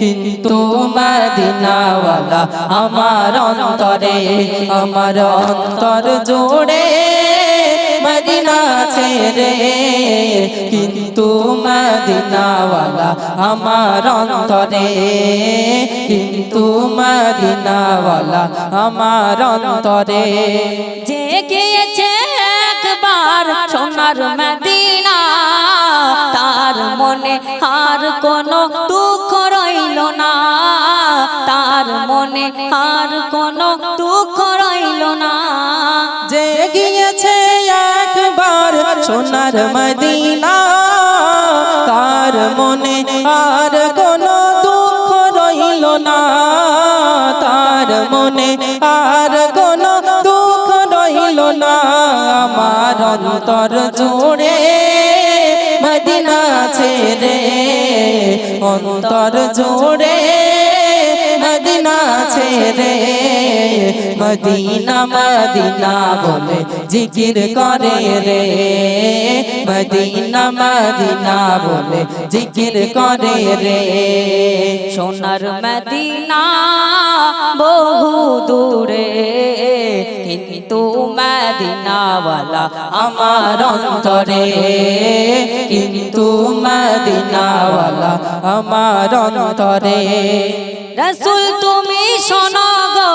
কিন্তু মদিনাওয়ালা আমার অন্তরে, আমার অন্তর জোড়ে মদিনা ছেড়ে। কিন্তু মদিনাওয়ালা আমার অন্তরে, কিন্তু মদিনাওয়ালা আমার অন্তরে। যে গিয়েছে একবার সোনার মদিনা, তার মনে আর কোনো দুঃখ মনে আর কোনো দুঃখ রইল না। যে গিয়েছে একবার সোনার মদিনা, তার মনে আর কোনো দুঃখ রইল না। তার মনে আর কোনো দুঃখ রইল না। আমার অন্তর জোড়ে মদিনা ছেড়ে অন্তর জোড়ে মদিনা ছেড়ে মদিনা মদিনা বলে জিকির করে রে। মদিনা মদিনা বলে জিকির করে রে। সোনার মদিনা বহু দূরে, কিন্তু মদিনাওয়ালা আমার অন্তরে। কিন্তু মদিনাওয়ালা আমার অন্তরে। রসুল তুমি শোনো গো,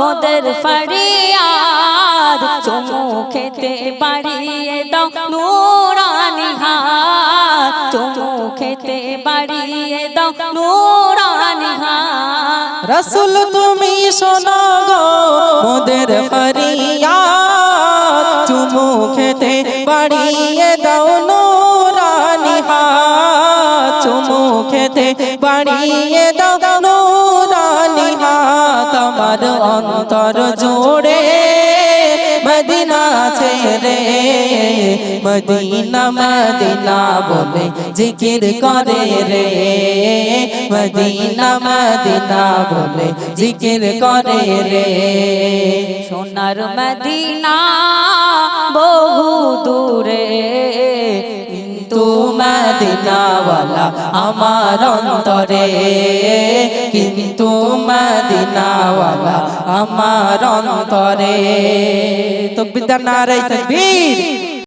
মোদের ফরিয়াদ। চুমু খেতে বাড়িয়ে দাও নুরানি হাত। চুমু খেতে বাড়িয়ে দাও নুরানি হাত। রসুল তুমি শোনো গো, মোদের ফরিয়া চুমু খেতে বাড়িয়ে দাও নুরানি হাত। চুমু খেতে বাড়িয়ে দাও আমার অন্তর জোড়ে মদিনা ছেড়ে। মদিনা মদিনা বলে জিকির করে রে। মদিনা মদিনা বলে জিকির করে রে। সোনার মদিনা মদিনাওয়ালা আমার অন্তরে। কিন্তু মদিনাওয়ালা আমার অন্তরে। তো বিদ্যা নারায় তকবীর।